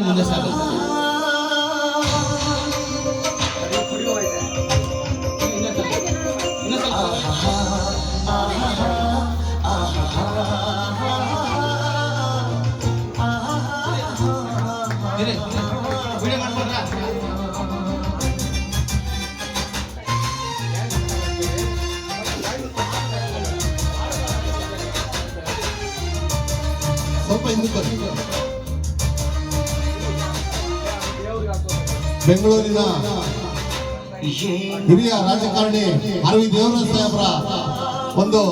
ಮುಂದೆ ಸಾಗುತ್ತೆ ಇನ್ನೂ ಬೆಂಗಳೂರಿನ ಹಿರಿಯ ರಾಜಕಾರಣಿ ಅರವಿ ದೇವರಾಜ ಸಾಹೇಬ್ರ ಒಂದು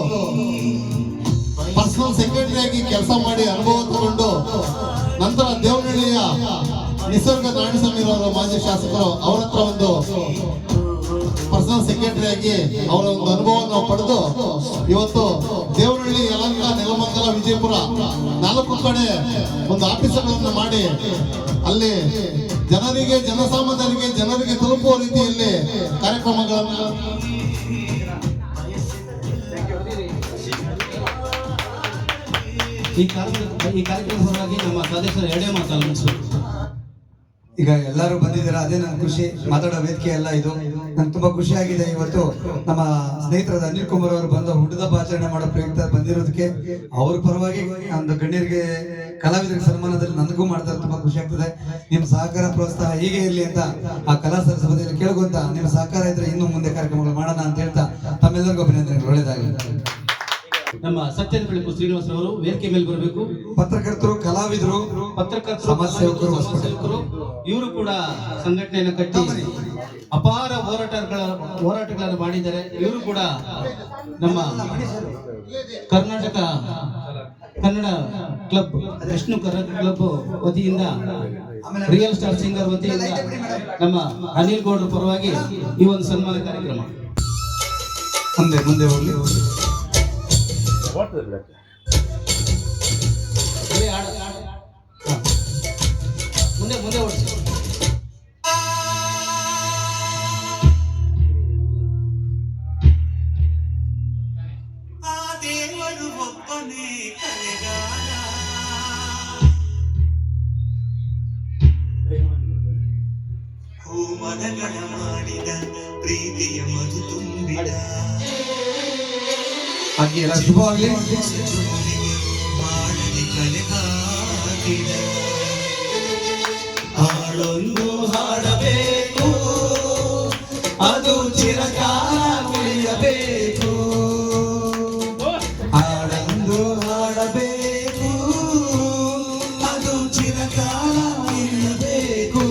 ಪರ್ಸನಲ್ ಸೆಕ್ರೆಟರಿ ಆಗಿ ಕೆಲಸ ಮಾಡಿ ಅನುಭವ ತಗೊಂಡು ನಂತರ ದೇವನಹಳ್ಳಿಯ ನಿಸರ್ಗ ನಾರಾಯಣಸ್ವಾಮಿರವರ ಮಾಜಿ ಶಾಸಕರು ಅವರ ಹತ್ರ ಒಂದು ಪರ್ಸನಲ್ ಸೆಕ್ರೆಟರಿ ಆಗಿ ಅವರ ಒಂದು ಅನುಭವವನ್ನು ಪಡೆದು ಇವತ್ತು ದೇವನಹಳ್ಳಿ ಯಲಂಕ, ನೆಲಮಂಗಲ, ವಿಜಯಪುರ ನಾಲ್ಕು ಕಡೆ ಒಂದು ಆಫೀಸರ್ಗಳನ್ನು ಮಾಡಿ ಅಲ್ಲಿ ಜನರಿಗೆ ಜನಸಾಮಾನ್ಯರಿಗೆ ಜನರಿಗೆ ತಲುಪುವ ರೀತಿಯಲ್ಲಿ ಕಾರ್ಯಕ್ರಮಗಳನ್ನು ಈ ಕಾರ್ಯಕ್ರಮ ಸಲುವಾಗಿ ನಮ್ಮ ಸದಸ್ಯರು ಎರಡೇ ಮುಗಿಸ್ಬೇಕು. ಈಗ ಎಲ್ಲರೂ ಬಂದಿದ್ದೀರಾ? ಅದೇ ನನ್ನ ಖುಷಿ. ಮಾತಾಡೋ ವೇದಿಕೆ ಎಲ್ಲ ಇದು. ನಂಗೆ ತುಂಬಾ ಖುಷಿ ಇವತ್ತು ನಮ್ಮ ಸ್ನೇಹಿತರಾದ ಅನಿಲ್ ಕುಮಾರ್ ಅವರು ಬಂದು ಹುಟ್ಟದ ಆಚರಣೆ ಮಾಡೋ ಪ್ರಯುಕ್ತ ಬಂದಿರೋದಕ್ಕೆ ಅವ್ರ ಪರವಾಗಿ ಒಂದು ಗಣ್ಯರಿಗೆ, ಕಲಾವಿದರಿಗೆ ಸನ್ಮಾನದಲ್ಲಿ ನನಗೂ ಮಾಡ್ತಾರೆ, ತುಂಬಾ ಖುಷಿ ಆಗ್ತದೆ. ನಿಮ್ಮ ಸಹಕಾರ ಪ್ರೋತ್ಸಾಹ ಹೀಗೆ ಇರಲಿ ಅಂತ ಆ ಕಲಾ ಸರಸ್ವತಿಯಲ್ಲಿ ಕೇಳ್ಕೊಂತ ನಿಮ್ಮ ಸಹಕಾರ ಇದ್ರೆ ಇನ್ನೂ ಮುಂದೆ ಕಾರ್ಯಕ್ರಮಗಳು ಮಾಡೋಣ ಅಂತ ಹೇಳ್ತಾ ತಮ್ಮೆಲ್ಲರಿಗೂ ಅಭಿನಂದನೆಗಳು. ಒಳ್ಳೇದಾಗಲಿ ನಮ್ಮ ಸತ್ಯದ ಬೆಳಕು ಶ್ರೀನಿವಾಸ ಅವರು ವೇದಿಕೆ ಮೇಲೆ ಬರಬೇಕು. ಪತ್ರಕರ್ತರು ಕಲಾವಿದರು ಪತ್ರಕರ್ತರು ಸಮಾಜ ಸೇವಕರು, ಇವರು ಕೂಡ ಸಂಘಟನೆಯನ್ನು ಕಟ್ಟಿ ಅಪಾರ ಹೋರಾಟಗಳ ಹೋರಾಟಗಳನ್ನು ಮಾಡಿದ್ದಾರೆ. ಇವರು ಕೂಡ ನಮ್ಮ ಕರ್ನಾಟಕ ಕನ್ನಡ ಕ್ಲಬ್ ವಿಷ್ಣು ಕನ್ನಡ ಕ್ಲಬ್ ವತಿಯಿಂದ ರಿಯಲ್ ಸ್ಟಾರ್ ಸಿಂಗರ್ ವತಿಯಿಂದ ನಮ್ಮ ಅನಿಲ್ ಗೌಡ್ರ ಪರವಾಗಿ ಈ ಒಂದು ಸನ್ಮಾನ ಕಾರ್ಯಕ್ರಮ. ಮುಂದೆ ಮುಂದೆ ಹೋಗ್ಲಿ. ಇಲ್ಲಿ ಹಾಡೊಂದು ಹಾಡಬೇಕು. ಅದು ಚಿರಕಾಲ ಉಳಿಯಬೇಕು ಹಾಡಂದು ಹಾಡಬೇಕು. ಅದು ಚಿರಕಾಲ ಉಳಿಯಬೇಕು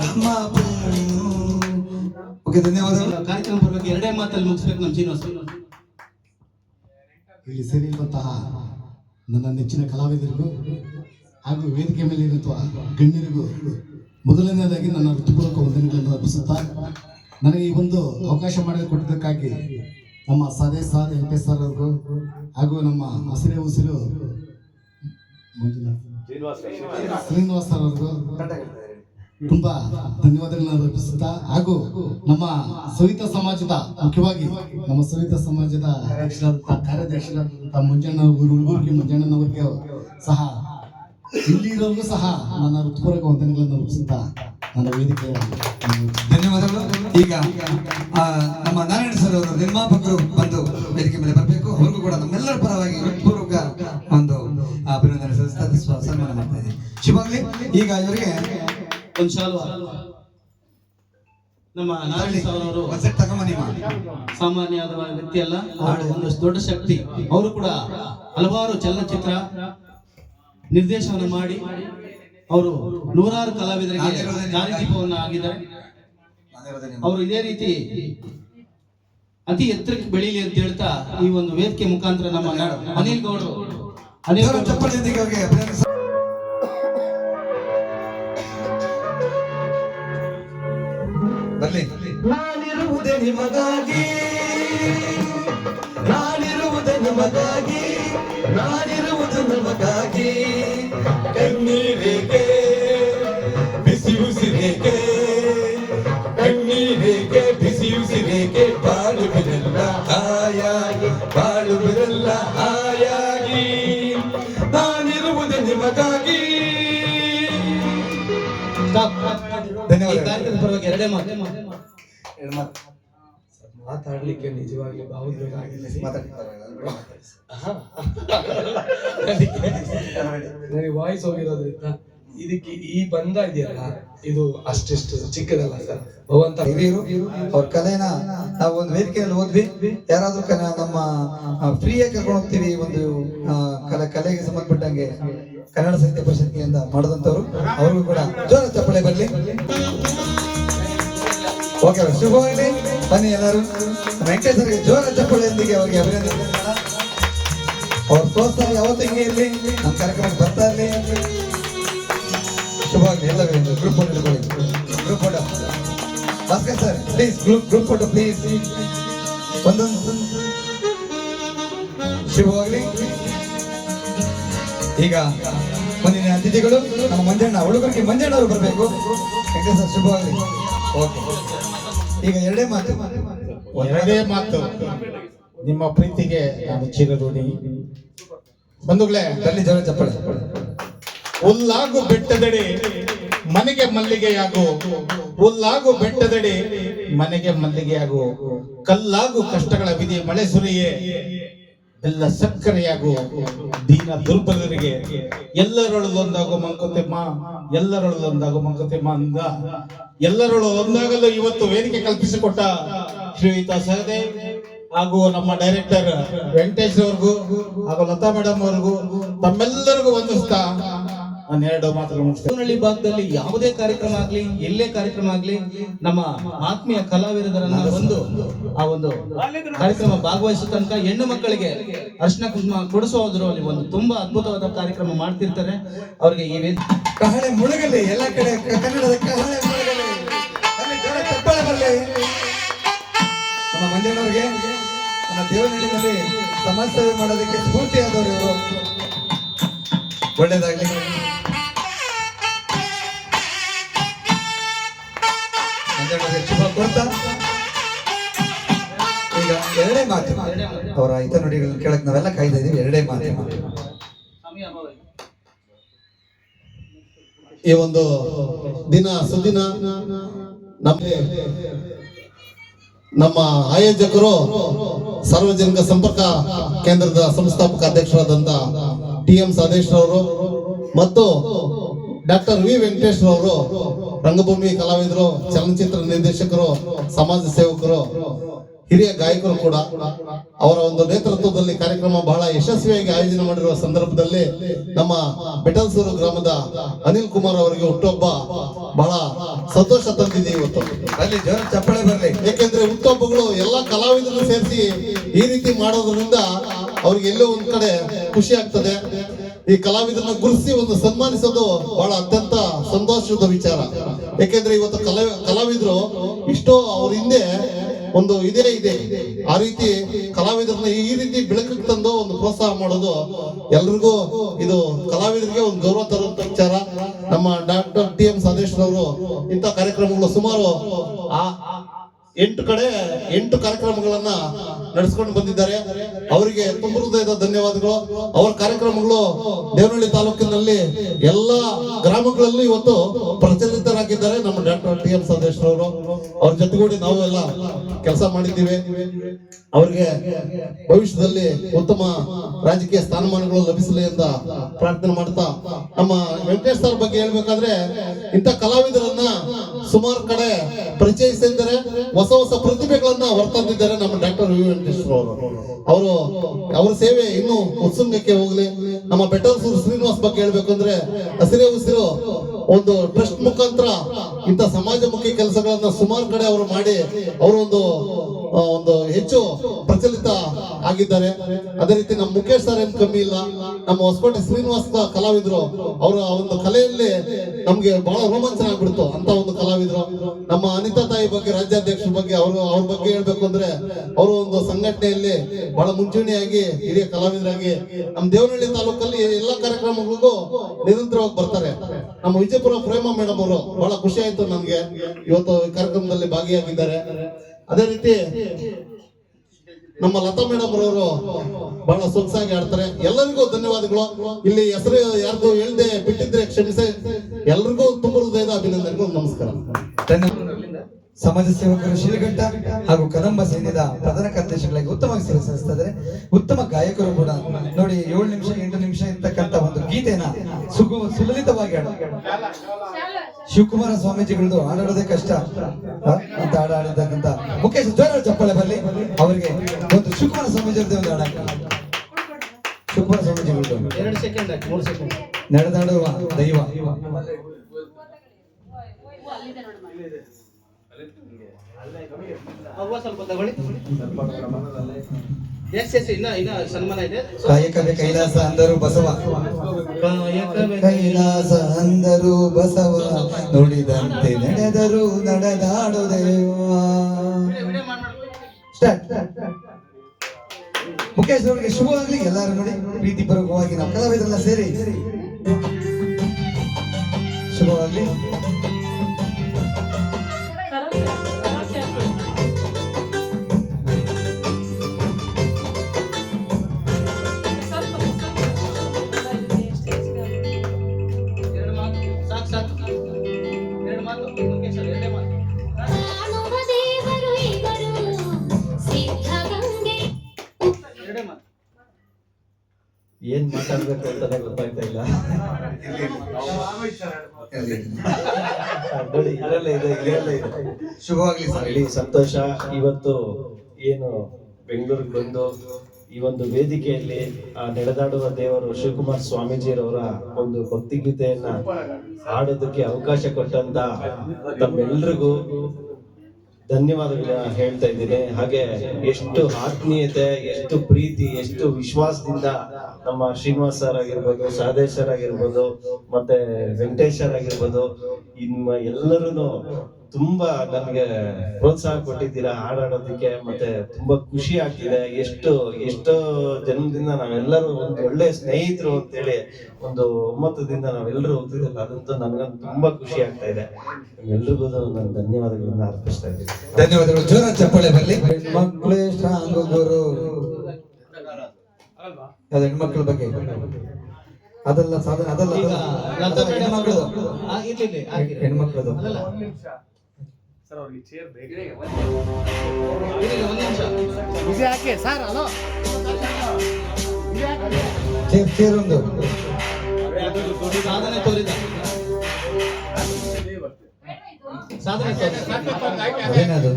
ನಮ್ಮ ಓಕೆ, ಧನ್ಯವಾದಗಳು. ಕಾರ್ಯಕ್ರಮ ಬರಬೇಕು ಎರಡೇ ಮಾತಲ್ಲಿ ಮುಗಿಸ್ಬೇಕು ನಮ್ಮ ಶ್ರೀನಿವಾಸ. ಇಲ್ಲಿ ಸೇರಿರುವಂತಹ ನನ್ನ ನೆಚ್ಚಿನ ಕಲಾವಿದರಿಗೂ ಹಾಗೂ ವೇದಿಕೆ ಮೇಲೆ ಇರುವಂತಹ ಗಣ್ಯರಿಗೂ ಮೊದಲನೇದಾಗಿ ನನ್ನ ಹೃತ್ಪೂರ್ವಕ ವಂದನೆಗಳನ್ನು ಅರ್ಪಿಸುತ್ತಾ ನನಗೆ ಈ ಒಂದು ಅವಕಾಶ ಮಾಡಿಕೊಟ್ಟಿದ್ದಕ್ಕಾಗಿ ನಮ್ಮ ಸಾಧೆ ಸಾರ್, ಎಂ ಪಿ ಸರ್ ಅವರು ಹಾಗೂ ನಮ್ಮ ಹಸಿರೇ ಉಸಿರು ಶ್ರೀನಿವಾಸ್ ಸರ್ ಅವ್ರಿಗೂ. ತುಂಬಾ ಧನ್ಯವಾದಗಳನ್ನು ಅರ್ಪಿಸುತ್ತಾ ಹಾಗೂ ನಮ್ಮ ಸವಿತ ಸಮಾಜದ, ಮುಖ್ಯವಾಗಿ ನಮ್ಮ ಸವಿತ ಸಮಾಜದ ಕಾರ್ಯಾಧ್ಯಕ್ಷರಾದಂತಹ ಮಂಜಣ್ಣ ಹುಡುಗರಿಗೆ ಮಂಜಣ್ಣನವರಿಗೆ ಸಹ ಇಲ್ಲಿರೋರ್ಗೂ ಸಹ ನನ್ನ ಹೃತ್ಪೂರ್ವಕ ವಂದನೆಗಳನ್ನು ಅರ್ಪಿಸುತ್ತಾ ನನ್ನ ವೇದಿಕೆ ಧನ್ಯವಾದಗಳು. ಈಗ ನಮ್ಮ ನಾರಾಯಣ ಸರ್ ಅವರು ನಿರ್ಮಾಪಕರು ಬಂದು ವೇದಿಕೆ ಮೇಲೆ ಬರಬೇಕು. ಅವ್ರಿಗೂ ಕೂಡ ನಮ್ಮೆಲ್ಲರ ಪರವಾಗಿ ಹೃತ್ಪೂರ್ವಕ ಒಂದು ಅಭಿನಂದನೆ ಸಲ್ಲಿಸ್ತಾ ಸ್ವ- ಸನ್ಮಾನ ಮಾಡ್ತಾ ಇದ್ದೀನಿ. ಶಿವಾಗ್ಲಿ ಈಗ ಇವರಿಗೆ ಒಂದು ನಮ್ಮ ಅವರು ಸಾಮಾನ್ಯವಾದ ವ್ಯಕ್ತಿ ಅಲ್ಲ. ಅವರು ಒಂದು ದೊಡ್ಡ ಶಕ್ತಿ. ಅವರು ಕೂಡ ಹಲವಾರು ಚಲನಚಿತ್ರ ನಿರ್ದೇಶನ ಮಾಡಿ ಅವರು ನೂರಾರು ಕಲಾವಿದರಿಗೆ ದಾರಿದೀಪವನ್ನು ಆಗಿದ್ದಾರೆ. ಅವರು ಇದೇ ರೀತಿ ಅತಿ ಎತ್ತರಕ್ಕೆ ಬೆಳೀಲಿ ಅಂತ ಹೇಳ್ತಾ ಈ ಒಂದು ವೇದಿಕೆ ಮುಖಾಂತರ ನಮ್ಮ ಅನಿಲ್ ಗೌಡರು. ಅನಿಲ್ ಬರ್ಲಿ ನಾನಿರುವುದೇ ನಿಮಗಾಗಿ. ನಾನಿರುವುದೇ ನಿಮಗಾಗಿ. ನಾನಿರುವುದು ನಿಮಗಾಗಿ. ಕಣ್ಣೀರಿಗೆ ಬಿಸಿ ಉಸಿರೇಕೆ. ಕಣ್ಣೀರೇಕೆ ಬಿಸಿ ಬಾಳು ಬಿರಲ್ಲ ಮಾತು ಮಾತಾಡ್ಲಿಕ್ಕೆ ನಿಜವಾಗ್ಲೂ ಭಾವೋದ್ವೇಗ ನನಗೆ ವಾಯ್ಸ್ ಹೋಗಿರೋದ್ರಿಂದ ಇದಕ್ಕೆ ಈ ಬಂದ ಇದೆಯಲ್ಲ ಇದು ಅಷ್ಟಿಷ್ಟು ಚಿಕ್ಕದಲ್ಲ ಸರ್. ಭಗವಂತ ಹಿರಿಯರು ಅವ್ರ ಕಲೆನ ನಾವು ಒಂದು ವೇದಿಕೆಯಲ್ಲಿ ಓದ್ವಿ. ಯಾರಾದ್ರೂ ಕಲೆ ನಮ್ಮ ಫ್ರೀಯಾಗಿ ಕರ್ಕೊಂಡು ಹೋಗ್ತೀವಿ ಒಂದು ಕಲೆ ಕಲೆಗೆ ಸಂಬಂಧಪಟ್ಟಂಗೆ ಕನ್ನಡ ಸಾಹಿತ್ಯ ಪರಿಷತ್ತಿಯಿಂದ ಮಾಡಿದಂಥವ್ರು. ಅವ್ರಿಗೂ ಕೂಡ ಜೋರ ಚಪ್ಪಳೆ ಬರಲಿ. ಓಕೆ ಶುಭವಾಗಲಿ ಬನ್ನಿ ಎಲ್ಲರೂ. ವೆಂಕಟೇಶ್ವರಿಗೆ ಜೋರ ಚಪ್ಪಳಿಯೊಂದಿಗೆ ಅವರಿಗೆ ಅಭಿನಂದನೆ ಅವ್ರು ಪ್ರೋತ್ಸಾಹ ಯಾವತ್ತೂ ಹಿಂಗೆ ಇರಲಿ. ನಮ್ಮ ಕಾರ್ಯಕ್ರಮಕ್ಕೆ ಬರ್ತಾ ಇರಲಿ. ಶುಭ ಆಗಲಿ. ಎಲ್ಲ ಗ್ರೂಪ್ ಫೋಟೋ ಇಟ್ಕೊಳ್ಳಿ group photo Bhaskar sir please group group photo please ಒಂದೊಂದು. ಶುಭವಾಗಲಿ ಈಗ ಮುಂದಿನ ಅತಿಥಿಗಳು. ನಮ್ಮ ಮಂಜಣ್ಣ, ಹುಡುಗರಿಗೆ ಮಂಜಣ್ಣ ಅವರು ಬರಬೇಕು. ವೆಂಕಟೇಶ್ವರ ಸರ್ ಶುಭವಾಗಲಿ ಓಕೆ. ಈಗ ಎರಡೇ ಮಾತು. ಎರಡೇ ಮಾತು. ನಿಮ್ಮ ಪ್ರೀತಿಗೆ ನಾನು ಚಿರಋಣಿ. ಬಂಧುಗಳೇ ಬರಲಿ ಜೋರ ಚಪ್ಪಳೆ. ಹುಲ್ಲಾಗು ಬೆಟ್ಟದಡಿ ಮನೆಗೆ ಮಲ್ಲಿಗೆಯಾಗು. ಹುಲ್ಲಾಗು ಬೆಟ್ಟದಡಿ ಮನೆಗೆ ಮಲ್ಲಿಗೆಯಾಗು. ಕಲ್ಲಾಗು ಕಷ್ಟಗಳ ವಿಧಿ ಮಳೆ ಸುರಿಯೇ. ಎಲ್ಲ ಸಕ್ಕರೆಯಾಗು ದೀನ ದುರ್ಬಲರಿಗೆ ಎಲ್ಲರೊಳು ಒಂದಾಗು ಮಂಕುತಿಮ್ಮ ಎಲ್ಲರೊಳು ಒಂದಾಗು ಮಂಕುತಿಮ್ಮ ಅಂದ. ಎಲ್ಲರೊಳು ಒಂದಾಗಲು ಇವತ್ತು ವೇದಿಕೆ ಕಲ್ಪಿಸಿಕೊಟ್ಟ ಶ್ರೀಯುತ ಸಹದೇವ್ ಹಾಗೂ ನಮ್ಮ ಡೈರೆಕ್ಟರ್ ವೆಂಕಟೇಶ್ ಅವ್ರಿಗೂ ಹಾಗೂ ಲತಾ ಮೇಡಮ್ ಅವ್ರಿಗೂ ತಮ್ಮೆಲ್ಲರಿಗೂ ವಂದಿಸ್ತಾ ನಾನು ಎರಡು ಮಾತುಗಳು ಮುಗಿಸ್ತೇನೆ ಭಾಗದಲ್ಲಿ ಯಾವುದೇ ಕಾರ್ಯಕ್ರಮ ಆಗ್ಲಿ ಎಲ್ಲೇ ಕಾರ್ಯಕ್ರಮ ಆಗ್ಲಿ ನಮ್ಮ ಆತ್ಮೀಯ ಕಲಾವಿದರನ್ನ ಬಂದು ಆ ಒಂದು ಕಾರ್ಯಕ್ರಮ ಭಾಗವಹಿಸೋ ತನಕ ಹೆಣ್ಣು ಮಕ್ಕಳಿಗೆ ಅರ್ಶನ ಕುಂಕುಮ ಕೊಡಿಸೋದ್ರಲ್ಲಿ ಒಂದು ತುಂಬಾ ಅದ್ಭುತವಾದ ಕಾರ್ಯಕ್ರಮ ಮಾಡ್ತಿರ್ತಾರೆ. ಅವ್ರಿಗೆ ಈ ಕಹಳೆ ಮುಳುಗಲಿ ಎಲ್ಲ ಕಡೆ ಕನ್ನಡದ ಕಹಳೆ ಮುಳುಗಲಿ. ನಮ್ಮ ಮಂಜಣ್ಣವ್ರಿಗೆ ನಮ್ಮ ದೇವನಹಳ್ಳಿನಲ್ಲಿ ಸಮಾಜ ಸೇವೆ ಮಾಡೋದಕ್ಕೆ ಸ್ಫೂರ್ತಿಯಾದವರು ಇವರು. ಒಳ್ಳೇದಾಗ್ಲಿ. ಕೊಡ್ತಾ? ಈಗ ಎರಡೇ ಮಾತು ಅವರ ಐತ ನುಡಿಗಳನ್ನ ಕೇಳಕ್ ನಾವೆಲ್ಲ ಕಾಯ್ತಾ ಎರಡೇ ಮಾತು ಈ ಒಂದು ದಿನ ಸುದಿನ ನಮ್ಮ ನಮ್ಮ ಆಯೋಜಕರು ಸಾರ್ವಜನಿಕ ಸಂಪರ್ಕ ಕೇಂದ್ರದ ಸಂಸ್ಥಾಪಕ ಅಧ್ಯಕ್ಷರಾದಂತ ಟಿ ಎಂ ಸದೇಶ್ ಅವರು ಮತ್ತು ಡಾಕ್ಟರ್ ವಿ ವೆಂಕಟೇಶ್ವರ ಅವರು ರಂಗಭೂಮಿ ಕಲಾವಿದರು ಚಲನಚಿತ್ರ ನಿರ್ದೇಶಕರು ಸಮಾಜ ಸೇವಕರು ಹಿರಿಯ ಗಾಯಕರು ಕೂಡ ಅವರ ಒಂದು ನೇತೃತ್ವದಲ್ಲಿ ಕಾರ್ಯಕ್ರಮ ಬಹಳ ಯಶಸ್ವಿಯಾಗಿ ಆಯೋಜನೆ ಮಾಡಿರುವ ಸಂದರ್ಭದಲ್ಲಿ ನಮ್ಮ ಬೆಟಲ್ಸೂರು ಗ್ರಾಮದ ಅನಿಲ್ ಕುಮಾರ್ ಅವರಿಗೆ ಹುಟ್ಟುಹಬ್ಬ ಬಹಳ ಸಂತೋಷ ತಂದಿದೆ ಇವತ್ತು. ಅಲ್ಲಿ ಚಪ್ಪಳೆ ಬರಲಿ. ಯಾಕೆಂದ್ರೆ ಹುಟ್ಟುಹಬ್ಬಗಳು ಎಲ್ಲಾ ಕಲಾವಿದರನ್ನು ಸೇರಿಸಿ ಈ ರೀತಿ ಮಾಡೋದ್ರಿಂದ ಅವ್ರಿಗೆ ಎಲ್ಲೋ ಒಂದ್ ಕಡೆ ಖುಷಿ ಆಗ್ತದೆ. ಈ ಕಲಾವಿದರನ್ನ ಗುರುಸಿ ಒಂದು ಸನ್ಮಾನಿಸೋದು ಬಹಳ ಅತ್ಯಂತ ಸಂತೋಷದ ವಿಚಾರ. ಯಾಕೆಂದ್ರೆ ಇವತ್ತು ಕಲಾ, ಕಲಾವಿದರು ಇಷ್ಟೋ ಅವ್ರ ಹಿಂದೆ ಒಂದು ಇದೇ ಇದೆ. ಆ ರೀತಿ ಕಲಾವಿದರನ್ನ ಈ ರೀತಿ ಬೆಳಕಿಗೆ ತಂದು ಒಂದು ಪ್ರೋತ್ಸಾಹ ಮಾಡೋದು ಎಲ್ರಿಗೂ ಇದು ಕಲಾವಿದರಿಗೆ ಒಂದು ಗೌರವ ತರುವಂತ ವಿಚಾರ. ನಮ್ಮ ಡಾಕ್ಟರ್ ಟಿ ಎಂ ಸದೇಶ್ರವರು ಇಂಥ ಕಾರ್ಯಕ್ರಮಗಳು ಸುಮಾರು ಎಂಟು ಕಡೆ ಎಂಟು ಕಾರ್ಯಕ್ರಮಗಳನ್ನ ನಡೆಸ್ಕೊಂಡು ಬಂದಿದ್ದಾರೆ. ಅವರಿಗೆ ಹೃದಯದ ಧನ್ಯವಾದಗಳು. ಅವರ ಕಾರ್ಯಕ್ರಮಗಳು ದೇವನಹಳ್ಳಿ ತಾಲೂಕಿನಲ್ಲಿ ಎಲ್ಲಾ ಗ್ರಾಮಗಳಲ್ಲಿ ಇವತ್ತು ಪ್ರಚಲಿತರಾಗಿದ್ದಾರೆ. ನಮ್ಮ ಡಾಕ್ಟರ್ ಟಿ ಎಂ ಸಂದೇಶ್ರವರು ಅವ್ರ ಜೊತೆಗೂಡಿ ನಾವು ಎಲ್ಲ ಕೆಲಸ ಮಾಡಿದ್ದೀವಿ. ಅವರಿಗೆ ಭವಿಷ್ಯದಲ್ಲಿ ಉತ್ತಮ ರಾಜಕೀಯ ಸ್ಥಾನಮಾನಗಳು ಲಭಿಸಲಿ ಅಂತ ಪ್ರಾರ್ಥನೆ ಮಾಡ್ತಾ ನಮ್ಮ ವೆಂಕಟೇಶ್ ಸರ್ ಬಗ್ಗೆ ಹೇಳ್ಬೇಕಾದ್ರೆ ಇಂಥ ಕಲಾವಿದರನ್ನ ಸುಮಾರು ಕಡೆ ಪರಿಚಯಿಸಿದ್ದಾರೆ ಹೊಸ ಹೊಸ ಪ್ರತಿಭೆಗಳನ್ನ ಹೊರತಂದಿದ್ದಾರೆ ನಮ್ಮ ಡಾಕ್ಟರ್ ವಿ ವೆಂಕಟೇಶ್ವರ ಅವರು. ಅವರು ಅವರ ಸೇವೆ ಇನ್ನೂ ಉತ್ಸಂಗಕ್ಕೆ ಹೋಗ್ಲಿ. ನಮ್ಮ ಬೆಟ್ಟಲ್ಸೂರು ಶ್ರೀನಿವಾಸ್ ಬಗ್ಗೆ ಹೇಳ್ಬೇಕು ಅಂದ್ರೆ ಹಸಿರೇ ಉಸಿರು ಒಂದು ಟ್ರಸ್ಟ್ ಮುಖಾಂತರ ಇಂಥ ಸಮಾಜಮುಖಿ ಕೆಲಸಗಳನ್ನ ಸುಮಾರು ಕಡೆ ಅವರು ಮಾಡಿ ಅವರು ಒಂದು ಹೆಚ್ಚು ಪ್ರಚಲಿತ ಆಗಿದ್ದಾರೆ. ಅದೇ ರೀತಿ ನಮ್ಮ ಮುಖೇಶ್ ಸರ್ ಏನ್ ಕಮ್ಮಿ ಇಲ್ಲ, ನಮ್ಮ ಹೊಸಕೋಟೆ ಶ್ರೀನಿವಾಸ ಕಲಾವಿದರು, ಅವರ ಒಂದು ಕಲೆಯಲ್ಲಿ ನಮ್ಗೆ ಬಹಳ ರೋಮಾಂಚನ ಆಗ್ಬಿಡ್ತು ಅಂತ ಒಂದು ಕಲಾವಿದರು. ನಮ್ಮ ಅನಿತಾ ತಾಯಿ ಬಗ್ಗೆ, ರಾಜ್ಯಾಧ್ಯಕ್ಷರ ಬಗ್ಗೆ, ಅವರು ಅವ್ರ ಬಗ್ಗೆ ಹೇಳ್ಬೇಕು ಅಂದ್ರೆ ಅವರು ಒಂದು ಸಂಘಟನೆಯಲ್ಲಿ ಬಹಳ ಮುಂಚೂಣಿಯಾಗಿ ಹಿರಿಯ ಕಲಾವಿದರಾಗಿ ನಮ್ಮ ದೇವನಹಳ್ಳಿ ತಾಲೂಕಲ್ಲಿ ಎಲ್ಲಾ ಕಾರ್ಯಕ್ರಮಗಳಿಗೂ ನಿರಂತರವಾಗಿ ಬರ್ತಾರೆ. ನಮ್ಮ ವಿಜಯಪುರ ಪ್ರೇಮ ಮೇಡಮ್ ಅವರು ಬಹಳ ಖುಷಿ ಆಯ್ತು ನಮ್ಗೆ. ಇವತ್ತು ಕಾರ್ಯಕ್ರಮದಲ್ಲಿ ಭಾಗಿಯಾಗಿದ್ದಾರೆ. ಅದೇ ರೀತಿ ನಮ್ಮ ಲತಾ ಮೇಡಮ್ ಅವರು ಬಹಳ ಸೊಗಸಾಗಿ ಆಡ್ತಾರೆ. ಎಲ್ಲರಿಗೂ ಧನ್ಯವಾದಗಳು. ಇಲ್ಲಿ ಹೆಸರು ಯಾರ್ದು ಹೇಳ್ದೆ ಬಿಟ್ಟಿದ್ರೆ ಕ್ಷಮಿಸಿ. ಎಲ್ರಿಗೂ ತುಂಬ ಹೃದಯದ ಅಭಿನಂದನೆಗಳು. ನಮಸ್ಕಾರ. ಧನ್ಯವಾದ ಸಮಾಜ ಸೇವಕರು ಶಿಲಘಟ್ಟ ಹಾಗೂ ಕದಂಬ ಸೈನ್ಯದ ಪ್ರಧಾನ ಕಾರ್ಯದರ್ಶಿಗಳಿಗೆ ಉತ್ತಮವಾಗಿ ಸೇವೆ ಸಲ್ಲಿಸ್ತಾ ಇದ್ದಾರೆ ಉತ್ತಮ ಗಾಯಕರು ಕೂಡ ನೋಡಿ ಏಳು ನಿಮಿಷ ಎಂಟು ನಿಮಿಷ ಇರ್ತಕ್ಕಂಥ ಒಂದು ಗೀತೆನ ಸುಗು ಸುಲಲಿತವಾಗಿ ಹಾಡ. ಶಿವಕುಮಾರ ಸ್ವಾಮೀಜಿಗಳದ್ದು ಹಾಡಾಡೋದೇ ಕಷ್ಟ. ಅಂತ ಹಾಡ ಹಾಡಿದ್ದಕ್ಕಂತ ಮುಖೇಶ್ ಜೋರ ಚಪ್ಪಾಳೆ ಬರಲಿ. ಅವರಿಗೆ ಒಂದು ಶಿವಕುಮಾರ ಸ್ವಾಮೀಜಿಯವ್ರದ್ದೇ ಒಂದು ಹಾಡ ಶಿವಕುಮಾರ ಸ್ವಾಮೀಜಿಗಳದ್ದು ಎರಡು ಸೆಕೆಂಡ್ ಮೂರು ಸೆಕೆಂಡ್. ನಡೆದಾಡುವ ದೈವ. ಅವ್ವ ಸ್ವಲ್ಪ ತಗೊಳ್ಳಿ. ಎಸ್ ಎಸ್ ಇನ್ನ ಇನ್ನ ಸನ್ಮಾನ ಇದೆ. ಕಾಯಕವೇ ಕೈಲಾಸ ಅಂದರು ಬಸವ. ಕಾಯಕವೇ ಕೈಲಾಸ ಅಂದರು ಬಸವ. ನುಡಿದಂತೆ ನಡೆದರು ನಡೆದಾಡು ದೇವ ಮುಖೇಶ್ ಅವರಿಗೆ ಶುಭವಾಗಲಿ ಎಲ್ಲರೂ ನೋಡಿ. ಪ್ರೀತಿಪೂರ್ವಕವಾಗಿ ನಾವು ಕಲಾವಿದರೆಲ್ಲ ಸೇರಿ. ಶುಭವಾಗ್ಲಿ ಶುಭವಾಗ್ಲಿ ಸರ್. ಸಂತೋಷ. ಇವತ್ತು ಏನು ಬೆಂಗಳೂರಿಗೆ ಬಂದು ಈ ಒಂದು ವೇದಿಕೆಯಲ್ಲಿ, ಆ, ನಡೆದಾಡುವ ದೇವರು ಶಿವಕುಮಾರ್ ಸ್ವಾಮೀಜಿರವರ ಒಂದು ಭಕ್ತಿಗೀತೆಯನ್ನ ಹಾಡೋದಕ್ಕೆ ಅವಕಾಶ ಕೊಟ್ಟಂತ ತಮ್ಮೆಲ್ರಿಗೂ ಧನ್ಯವಾದಗಳನ್ನ ಹೇಳ್ತಾ ಇದ್ದೀನಿ. ಹಾಗೆ ಎಷ್ಟು ಆತ್ಮೀಯತೆ, ಎಷ್ಟು ಪ್ರೀತಿ, ಎಷ್ಟು ವಿಶ್ವಾಸದಿಂದ ನಮ್ಮ ಶ್ರೀನಿವಾಸ್ ಸರ್ ಆಗಿರ್ಬೋದು ಸಹದೇಶ್ ಸರ್ ಆಗಿರ್ಬೋದು, ಮತ್ತೆ ವೆಂಕಟೇಶ್ ಸರ್ ಆಗಿರ್ಬೋದು ನಿಮ್ಮ ಎಲ್ಲರೂ ತುಂಬಾ ನನ್ಗೆ ಪ್ರೋತ್ಸಾಹ ಕೊಟ್ಟಿದ್ದೀರಾ ಹಾಡಾಡೋದಕ್ಕೆ ಮತ್ತೆ ತುಂಬಾ ಖುಷಿ ಆಗ್ತಿದೆ. ಎಷ್ಟು ಎಷ್ಟೋ ಜನ್ಮದಿಂದ ನಾವೆಲ್ಲರೂ ಒಂದು ಒಳ್ಳೆ ಸ್ನೇಹಿತರು ಅಂತೇಳಿ ಒಂದು ಒಮ್ಮತದಿಂದ ನಾವೆಲ್ಲರೂ ಹೋಗ್ತಿದ್ದಲ್ಲ ಅದಂತೂ ನನ್ಗಂತೂ ತುಂಬಾ ಖುಷಿ ಆಗ್ತಾ ಇದೆ. ಎಲ್ರಿಗೂ ನಾನು ಧನ್ಯವಾದಗಳನ್ನ ಅರ್ಪಿಸ್ತಾ ಇದ್ದೀನಿ. ಧನ್ಯವಾದಗಳು. ಜೋರ ಚಪ್ಪಳೆ ಬರಲಿ. ಹೆಣ್ಮಕ್ಳೇ ಸ್ಟ್ರಾಂಗ್ ಗುರು ಅದು ಹೆಣ್ಮಕ್ಳ ಬಗ್ಗೆ? ಅದೆಲ್ಲ ಸಾಧನೆ ಅದಲ್ಲ ಹೆಣ್ಮಕ್ಳದು. ಹೆಣ್ಮಕ್ಳದು. ಆ, ಅವ್ರಿಗೆ ಹಾಕಿರಿ. ಹೆಣ್ಮಕ್ಳದು ಅಲ್ಲಲ್ಲ. ಇರ್ಲಿ, ಒಂದ್ ನಿಮಿಷ. ಚೇರ್ ಚೇರ್ ಒಂದು. ಸಾಧನೆ ತೋರಿದ. ಸಾಧನೆ ತೋರಿದ. ಅದೇನದು?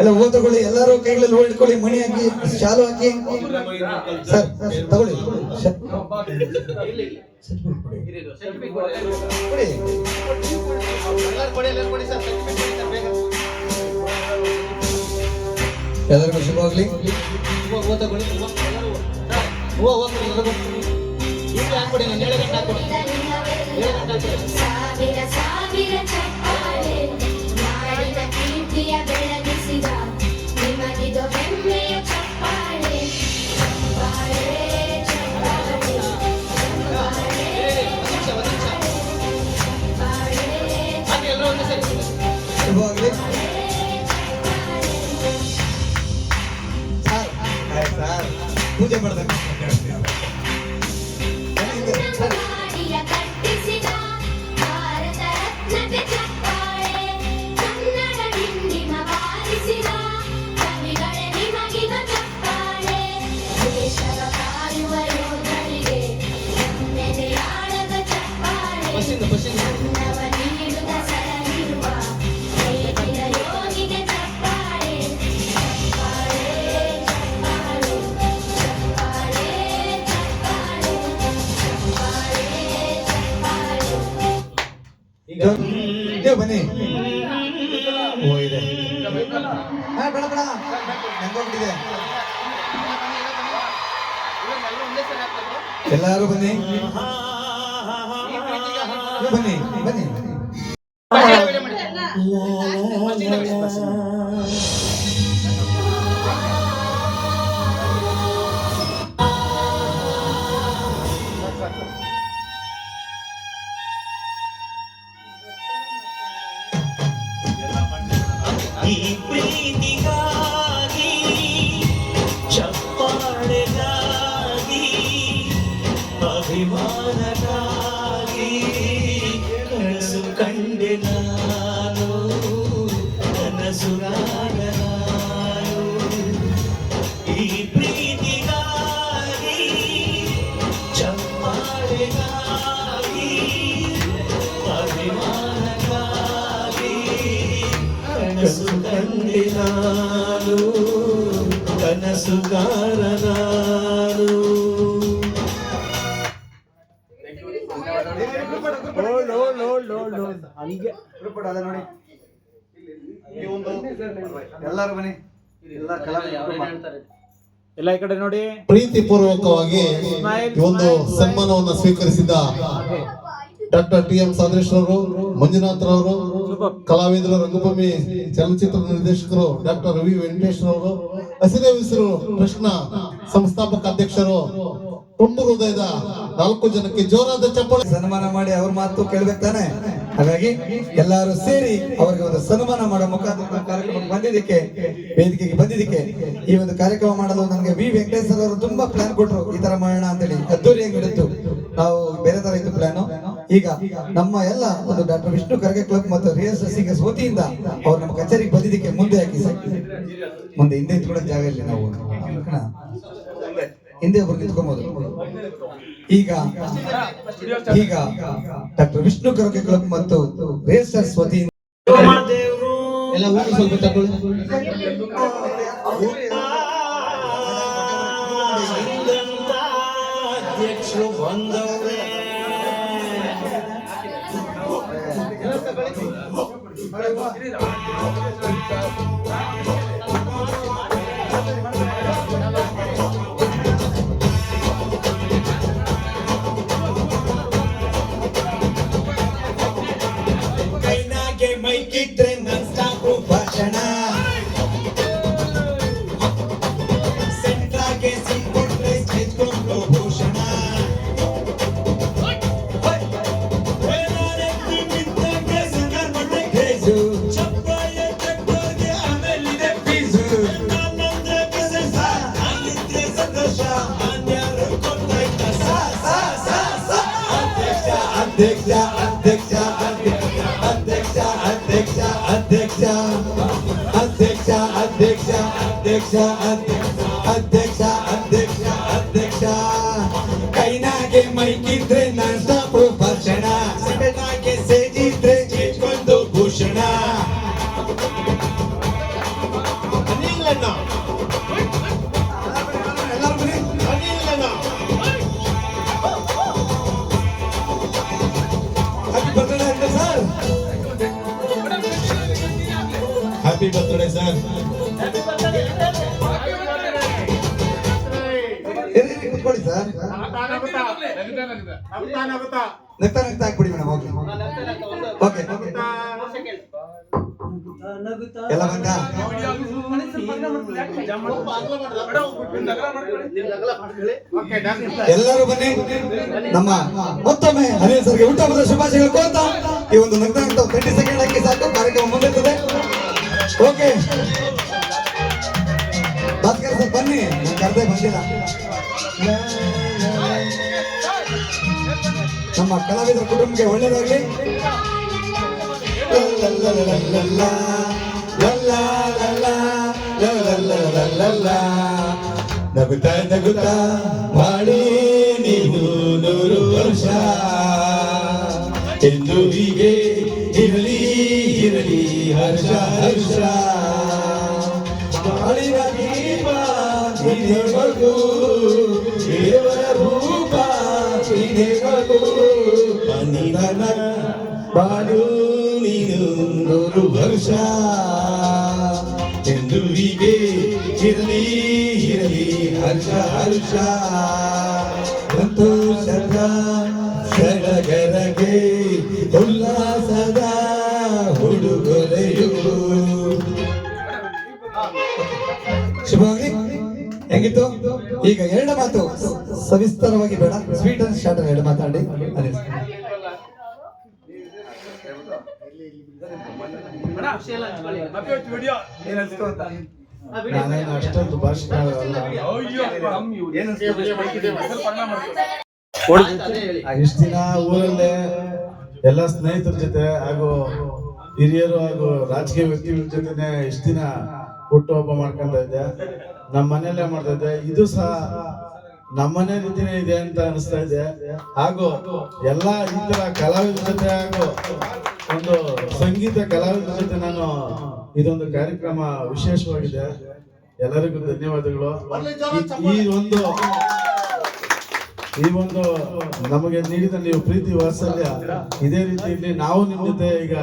ಎಲ್ಲ ಓದ್ಕೊಳ್ಳಿ ಎಲ್ಲರೂ ಕೈಗಳಲ್ಲಿ ಹೂ ಇಟ್ಕೊಳ್ಳಿ, ಮಣಿ ಹಾಕಿ, ಶಾಲು ಹಾಕಿ. ಸರ್ ತಗೊಳ್ಳಿ. ಎಲ್ಲರೂ ಎಲ್ಲರೂ. ಎಲ್ಲರಿಗೂ ಶುಭವಾಗ್ಲಿ ಹೂವ ಹೂವ ಹೂವ ಹೂವ ಹೂವ ಕೊಡಿ ಎಲ್ಲರಿಗೂ ಈಗಲೇ ಹಾಕ್ಕೊಡಿ ನಾನು ಏಳು ಗಂಟೆ ಹಾಕ್ಕೊಡಿ ಏಳು ಸಾವಿರ ಸಾವಿರ ಚಪ್ಪಾಳೆ. ನಾಡಿನ ಕೀರ್ತಿಯ ಬೆಳಗಿಸಿದ ನಿಮಗಿದು ಹೆಮ್ಮೆಯ ಚಪ್ಪಾಳೆ. ಚಪ್ಪಾಳೆ ಚಪ್ಪಾಳೆ ಚಪ್ಪಾಳೆ ಚಪ್ಪಾಳೆ. ಶುಭವಾಗ್ಲಿ ಪೂಜೆ ಮಾಡ್ಬೇಕು. ಎಲ್ಲರೂ ಬನ್ನಿ. ಬನ್ನಿ. ಕನಸುಗಾರ ನಾನು ನೋಡಿ. ಎಲ್ಲರೂ ಬನ್ನಿ. ಎಲ್ಲ ಈ ಕಡೆ ನೋಡಿ. ಪ್ರೀತಿ ಪೂರ್ವಕವಾಗಿ ಈ ಒಂದು ಸನ್ಮಾನವನ್ನು ಸ್ವೀಕರಿಸಿದ ಡಾಕ್ಟರ್ ಟಿ ಎಂ ಅವರು ಮಂಜುನಾಥ್ ರವರು ಕಲಾವಿದರು ರಂಗಭೂಮಿ ಚಲನಚಿತ್ರ ನಿರ್ದೇಶಕರು ಡಾಕ್ಟರ್ ವಿ ವೆಂಕಟೇಶ್ ಅವರು, ಹಸಿರೆ ಉಸಿರು ಟ್ರಸ್ಟ್ನ ಸಂಸ್ಥಾಪಕ ಅಧ್ಯಕ್ಷರು, ತುಂಬ ಹೃದಯದ ನಾಲ್ಕು ಜನಕ್ಕೆ ಜೋರಾದ ಚಪ್ಪಾಳೆ. ಸನ್ಮಾನ ಮಾಡಿ ಅವ್ರ ಮಾತು ಕೇಳ್ಬೇಕಾನೆ ಹಾಗಾಗಿ ಎಲ್ಲರೂ ಸೇರಿ ಅವರಿಗೆ ಒಂದು ಸನ್ಮಾನ ಮಾಡೋ ಮುಖಾಂತರ ಕಾರ್ಯಕ್ರಮ ಬಂದಿದ್ದಕ್ಕೆ, ವೇದಿಕೆಗೆ ಬಂದಿದ್ದಕ್ಕೆ ಈ ಒಂದು ಕಾರ್ಯಕ್ರಮ ಮಾಡಲು ನನಗೆ ವಿ ವೆಂಕಟೇಶ್ವರ ಅವರು ತುಂಬಾ ಪ್ಲಾನ್ ಕೊಟ್ಟರು ಈ ತರ ಮಾಡೋಣ ಅಂತೇಳಿ ಅದ್ದೂರಿಯಾಗಿ ಇಡಿತ್ತು ನಾವು ಬೇರೆ ತರ ಇತ್ತು ಪ್ಲಾನ್ ಈಗ ನಮ್ಮ ಎಲ್ಲ ಒಂದು ಡಾಕ್ಟರ್ ವಿಷ್ಣು ಕರ್ಗೆ ಕ್ಲಬ್ ಮತ್ತು ರೇಸ್ ಸಿಂಗರ್ಸ್ ಸೋತಿಯಿಂದ ಅವ್ರು ನಮ್ಮ ಕಚೇರಿಗೆ ಬಂದಿದ್ದಕ್ಕೆ ಮುಂದೆ ಹಾಕಿ ಮುಂದೆ ಹಿಂದೆ ಕೂಡ ಜಾಗ ಇಲ್ಲ ನಾವು. ಹಿಂದೆ ಒಬ್ಬರು ನಿಂತ್ಕೊಬಹುದು ಈಗ ಈಗ ಡಾಕ್ಟರ್ ವಿಷ್ಣು ಕರ್ಗೆ ಕ್ಲಬ್ ಮತ್ತು ರೇಸರ್ಸ್ ವತಿಯಿಂದ ಎಲ್ಲ ಸ್ವಲ್ಪ ತಗೊಳ್ಳಿ. quem mãe que. ನಗ್ತಾ ನಗ್ತಾ ಹಾಕ್ಬಿಡಿ ಮೇಡಮ್ ಓಕೆ ಓಕೆ. ಎಲ್ಲ ಬಂತ ಎಲ್ಲರೂ ಬನ್ನಿ. ನಮ್ಮ ಮತ್ತೊಮ್ಮೆ ಅನಿಲ್ ಸರ್ಗೆ ಹುಟ್ಟುಹಬ್ಬದ ಶುಭಾಶಯಗಳು ಕೋತ ಈ ಒಂದು ನಗ್ತಾ ನಗ್ತಾ ಟ್ವೆಂಟಿ ಸೆಕೆಂಡ್ ಹಾಕಿ ಸಾಕು. ಕಾರ್ಯಕ್ರಮ ಮುಂದಿರ್ತದೆ ಓಕೆ. ಭಾಸ್ಕರ್ ಸರ್ ಬನ್ನಿ. ನಾನು ಕರೆದೇ ಬಂದಿಲ್ಲ. ನಮ್ಮ ಕಲಾವಿದರ ಕುಟುಂಬಕ್ಕೆ ಒಳ್ಳೆಯದಾಗಲಿ. ನಗುತ್ತಾ ನಗುತ್ತಾ ಮಾಡಿ ನೀವು ನೂರು ವರ್ಷ ಎಂದು ಹೀಗೆ ಇರಲಿ ಇರಲಿ ಹರ್ಷ ಹರ್ಷ ಮಾಡಿದ ದೀಪ ನೀನೇ ಮಗು ದೇವರ ರೂಪ ಮಗು ಮನಿದನ ಬಾಳು ನೀನು ನೂರು ವರ್ಷ. ಚಂದ್ರುವಿಗೆ ಇರಲಿ ಇರಲಿ, ಹರ್ಷ ಹರ್ಷ. ಸಂತೋಷದ ಸಡಗರಗೆ ಉಲ್ಲಾಸದ ಹುಡುಗೊರೆಯು ಶುಭವಾಗಿ ಹೆಂಗಿತ್ತು? ಈಗ ಎರಡು ಮಾತು. ಸವಿಸ್ತಾರವಾಗಿ ಬೇಡ. ಸ್ವೀಟ್ ಅಂಡ್ ಶಾರ್ಟ್ ಎರಡು ಮಾತಾಡಿ. ಅದೇ. ನಾನೇನು ಅಷ್ಟೊಂದು ಭಾಷಣ ಇಷ್ಟು ದಿನ ಊರಲ್ಲೇ ಎಲ್ಲ ಸ್ನೇಹಿತರ ಜೊತೆ ಹಾಗೂ ಹಿರಿಯರು ಹಾಗೂ ರಾಜಕೀಯ ವ್ಯಕ್ತಿಗಳ ಜೊತೆನೆ ಇಷ್ಟು ದಿನ ಹುಟ್ಟುಹಬ್ಬ ಮಾಡ್ಕೊಂತ ಇದ್ದೆ. ನಮ್ಮ ಮನೆಯಲ್ಲೇ ಮಾಡ್ತಾ ಇದ್ದೆ. ಇದು ಸಹ ನಮ್ಮನೆ ರೀತಿನೇ ಇದೆ ಅಂತ ಅನಿಸ್ತಾ ಇದೆ. ಹಾಗೂ ಎಲ್ಲ ಇತರ ತರ ಕಲಾವಿದರ ಜೊತೆ ಹಾಗೂ ಒಂದು ಸಂಗೀತ ಕಲಾವಿದರ ಜೊತೆ ನಾನು ಇದೊಂದು ಕಾರ್ಯಕ್ರಮ ವಿಶೇಷವಾಗಿದೆ. ಎಲ್ಲರಿಗೂ ಧನ್ಯವಾದಗಳು. ಈ- ಒಂದು ಈ ಒಂದು ನಮಗೆ ನೀಡಿದ ನೀವು ಪ್ರೀತಿ ವಾತ್ಸಲ್ಯ, ಇದೇ ರೀತಿಯಲ್ಲಿ ನಾವು ನಿಮ್ಮ ಜೊತೆ ಈಗ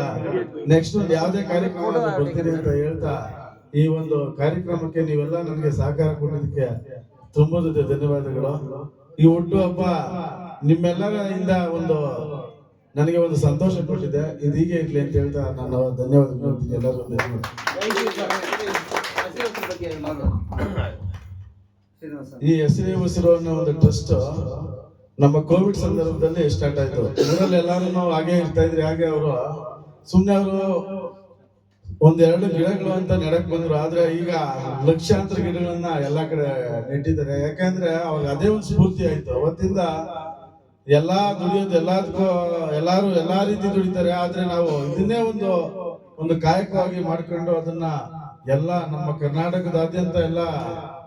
ನೆಕ್ಸ್ಟ್ ಒಂದು ಯಾವುದೇ ಕಾರ್ಯಕ್ರಮ ಬರ್ತೀರಿ ಅಂತ ಹೇಳ್ತಾ ಈ ಒಂದು ಕಾರ್ಯಕ್ರಮಕ್ಕೆ ನೀವೆಲ್ಲ ನನಗೆ ಸಹಕಾರ ಕೊಟ್ಟಿದ್ದಕ್ಕೆ ತುಂಬ ಧನ್ಯವಾದಗಳು. ಈ ಹುಟ್ಟು ಹಬ್ಬ ನಿಮ್ಮೆಲ್ಲರಿಂದ ಒಂದು ನನಗೆ ಒಂದು ಸಂತೋಷ ಕೊಟ್ಟಿದೆ. ಇದು ಹೀಗೆ ಇರಲಿ ಅಂತ ಹೇಳ್ತಾ ನಾನು ಧನ್ಯವಾದಗಳು ಧನ್ಯವಾದ ಈ ಹೆಸರೇ ಉಸಿರು ಅನ್ನೋ ಒಂದು ಟ್ರಸ್ಟ್ ನಮ್ಮ ಕೋವಿಡ್ ಸಂದರ್ಭದಲ್ಲಿ ಸ್ಟಾರ್ಟ್ ಆಯ್ತು. ಇದರಲ್ಲಿ ಎಲ್ಲಾರು ಹಾಗೆ ಇರ್ತಾ ಇದ್ರೆ. ಹಾಗೆ ಅವರು ಸುಮ್ಮನೆ ಅವರು ಒಂದೆರಡು ಗಿಡಗಳು ಅಂತ ನೆಡಕ್ ಬಂದ್ರು. ಆದ್ರೆ ಈಗ ಲಕ್ಷಾಂತರ ಗಿಡಗಳನ್ನ ಎಲ್ಲಾ ಕಡೆ ನೆಟ್ಟಿದ್ದಾರೆ. ಯಾಕಂದ್ರೆ ಅವಾಗ ಅದೇ ಒಂದು ಸ್ಫೂರ್ತಿ ಆಯ್ತು. ಅವತ್ತಿಂದ ಎಲ್ಲಾ ದುಡಿಯೋದು ಎಲ್ಲದಕ್ಕೂ, ಎಲ್ಲಾರು ಎಲ್ಲಾ ರೀತಿ ದುಡಿತಾರೆ. ಆದ್ರೆ ನಾವು ಇದನ್ನೇ ಒಂದು ಒಂದು ಕಾಯಕವಾಗಿ ಮಾಡ್ಕೊಂಡು ಅದನ್ನ ಎಲ್ಲ ನಮ್ಮ ಕರ್ನಾಟಕದಾದ್ಯಂತ ಎಲ್ಲ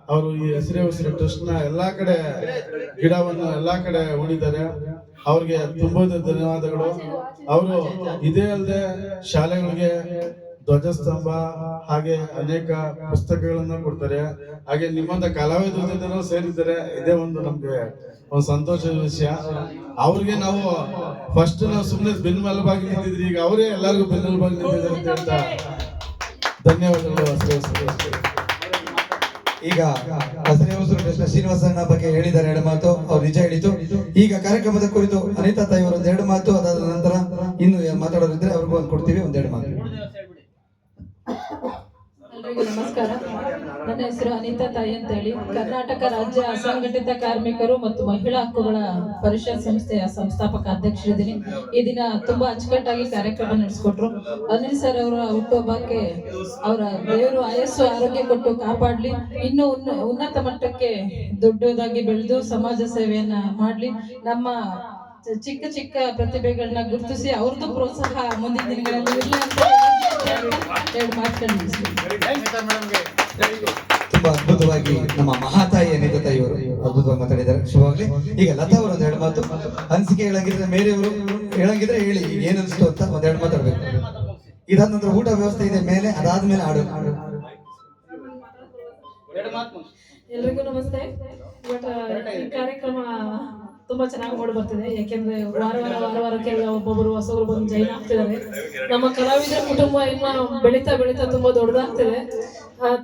ಅವರು ಈ ಹಸಿರೇ ಉಸಿರು ಟ್ರಸ್ಟ್ನ ಎಲ್ಲಾ ಕಡೆ ಗಿಡವನ್ನು ಎಲ್ಲಾ ಕಡೆ ಹೂಡಿದ್ದಾರೆ. ಅವ್ರಿಗೆ ತುಂಬಾ ಧನ್ಯವಾದಗಳು. ಅವರು ಇದೇ ಅಲ್ಲದೆ ಶಾಲೆಗಳಿಗೆ ಧ್ವಜಸ್ತಂಭ ಹಾಗೆ ಅನೇಕ ಪುಸ್ತಕಗಳನ್ನ ಕೊಡ್ತಾರೆ. ಹಾಗೆ ನಿಮ್ಮಂತ ಕಲಾವಿದರ ಜೊತೆ ಸೇರಿದ್ದಾರೆ. ಇದೇ ಒಂದು ನಮ್ಗೆ ಒಂದು ಸಂತೋಷದ ವಿಷಯ. ಅವ್ರಿಗೆ ನಾವು ಫಸ್ಟ್ ನಾವು ಸುಮ್ಮನೆ ಬೆನ್ನೆಲುಬಾಗಿ ನಿಂತಿದ್ರಿ, ಈಗ ಅವರೇ ಎಲ್ಲರಿಗೂ ಬೆನ್ನೆಲುಬಾಗಿ ನಿಂತಿದ್ದಾರೆ ಅಂತ ಹೇಳ್ತಾ ಧನ್ಯವಾದಗಳು. ಈಗ ಹಸಿರೇ ಶ್ರೀನಿವಾಸನ ಬಗ್ಗೆ ಹೇಳಿದ್ದಾರೆ ಎರಡು ಮಾತು, ಅವ್ರು ನಿಜ ಹೇಳಿತು ಈಗ ಕಾರ್ಯಕ್ರಮದ ಕುರಿತು ಅನಿತಾ ತಾಯಿ ಅವರು ಒಂದೆರಡು ಮಾತು, ಅದಾದ ನಂತರ ಇನ್ನು ಮಾತಾಡೋದಿದ್ರೆ ಅವ್ರಿಗೂ ಒಂದು ಕೊಡ್ತೀವಿ, ಒಂದೆರಡು ಮಾತು. ಎಲ್ರಿಗೂ ನಮಸ್ಕಾರ. ನನ್ನ ಹೆಸರು ಅನಿತಾ ತಾಯಿ ಅಂತ ಹೇಳಿ ಕರ್ನಾಟಕ ರಾಜ್ಯ ಅಸಂಘಟಿತ ಕಾರ್ಮಿಕರು ಮತ್ತು ಮಹಿಳಾ ಹಕ್ಕುಗಳ ಪರಿಷತ್ ಸಂಸ್ಥೆಯ ಸಂಸ್ಥಾಪಕ ಅಧ್ಯಕ್ಷರಿದ್ದೀನಿ. ಈ ದಿನ ತುಂಬಾ ಅಚ್ಚುಕಟ್ಟಾಗಿ ಕಾರ್ಯಕ್ರಮ ನಡೆಸ್ಕೊಟ್ರು. ಅನಿಲ್ ಸರ್ ಅವರ ಹುಟ್ಟುಹಬ್ಬಕ್ಕೆ ಅವರ ದೇವರು ಆಯಸ್ಸು, ಆರೋಗ್ಯ ಕೊಟ್ಟು ಕಾಪಾಡ್ಲಿ. ಇನ್ನು ಉನ್ನ- ಉನ್ನತ ಮಟ್ಟಕ್ಕೆ ದೊಡ್ಡದಾಗಿ ಬೆಳೆದು ಸಮಾಜ ಸೇವೆಯನ್ನ ಮಾಡ್ಲಿ. ನಮ್ಮ ಚಿಕ್ಕ ಚಿಕ್ಕ ಪ್ರತಿಭೆಗಳನ್ನ ಗುರುತಿಸಿ ಅವ್ರದ್ದು ಪ್ರೋತ್ಸಾಹ ಮುಂದಿನ ದಿನಗಳಲ್ಲಿ ಇರಲಿ ಅಂತ ತುಂಬಾ ಅದ್ಭುತವಾಗಿ ನಮ್ಮ ಮಹಾತಾಯಿ ಅನಿತಾ ಇವರು ಅದ್ಭುತವಾಗಿ ಮಾತಾಡಿದ್ದಾರೆ. ಶುಭವಾಗ್ಲಿ. ಈಗ ಲತಾ ಅವರು ಒಂದೆರಡು ಮಾತು. ಅನಿಸಿಕೆ ಹೇಳಂಗಿದ್ರೆ ಮೇರೆಯವರು ಹೇಳಂಗಿದ್ರೆ ಹೇಳಿ. ಏನನ್ಸ್ತು ಏನ್ ಅನ್ಸ್ತು ಅಂತ ಒಂದೆರಡು ಮಾತಾಡ್ಬೇಕು ಇದಾದ ನಂತರ ಊಟ ವ್ಯವಸ್ಥೆ ಇದೆ. ಮೇಲೆ ಅದಾದ್ಮೇಲೆ ಆಡು. ಎಲ್ರಿಗೂ ನಮಸ್ತೆ. ಬಟ್ ಈ ಕಾರ್ಯಕ್ರಮ ತುಂಬಾ ಚೆನ್ನಾಗಿ ಮೂಡಿ ಬರ್ತಿದೆ. ಯಾಕೆಂದ್ರೆ ವಾರ ವಾರ ವಾರ ವಾರಕ್ಕೆ ಒಬ್ಬೊಬ್ಬರು ಹೊಸಬ್ರು ಬಂದು ಜೈನ್ ಆಗ್ತಿದ್ದಾರೆ. ನಮ್ಮ ಕಲಾವಿದರ ಕುಟುಂಬ ಇನ್ನ ಬೆಳೀತಾ ಬೆಳೀತಾ ತುಂಬಾ ದೊಡ್ಡದಾಗ್ತಿದೆ.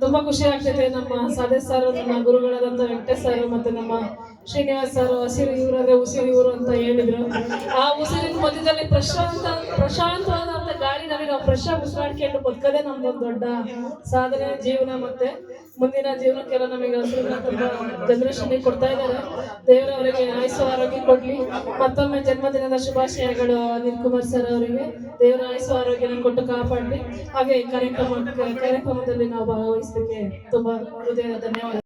ತುಂಬಾ ಖುಷಿ ಆಗ್ತೈತೆ ನಮ್ಮ ಸಾದೇಶ್ ಸರ್, ನಮ್ಮ ಗುರುಗಳಾದಂತ ವೆಂಕಟೇಶ್ ಸರ್ ಮತ್ತೆ ನಮ್ಮ ಶ್ರೀನಿವಾಸ್ ಸರ್, ಹಸಿರು ಇವರಾದ್ರೆ ಉಸಿರು ಇವರು ಅಂತ ಹೇಳಿದ್ರು. ಆ ಉಸಿರಿನ ಮಧ್ಯದಲ್ಲಿ ಪ್ರಶಾಂತ, ಪ್ರಶಾಂತವಾದಂತ ನಾವು ಫ್ರೆಶ್ ಆಗಿ ಉಸಿರಾಡ್ಕೊಂಡು ನಮ್ದು ಒಂದು ದೊಡ್ಡ ಸಾಧನೆ ಜೀವನ ಮತ್ತೆ ಮುಂದಿನ ಜೀವನಕ್ಕೆಲ್ಲ ನಮಗೆ ತುಂಬಾ ಜನರೇಷನ್ ಕೊಡ್ತಾ ಇದ್ದಾರೆ. ದೇವರು ಅವರಿಗೆ ಆಯಸ್ಸು, ಆರೋಗ್ಯ ಕೊಡ್ಲಿ. ಮತ್ತೊಮ್ಮೆ ಜನ್ಮದಿನದ ಶುಭಾಶಯಗಳು ಅನಿಲ್ ಕುಮಾರ್ ಸರ್ ಅವರಿಗೆ. ದೇವರ ಆಯಸ್ಸು, ಆರೋಗ್ಯನ ಕೊಟ್ಟು ಕಾಪಾಡಲಿ. ಹಾಗೆ ಈ ಕಾರ್ಯಕ್ರಮ, ಕಾರ್ಯಕ್ರಮದಲ್ಲಿ ನಾವು ಭಾಗವಹಿಸಲಿಕ್ಕೆ ತುಂಬಾ ಹೃದಯದ ಧನ್ಯವಾದ.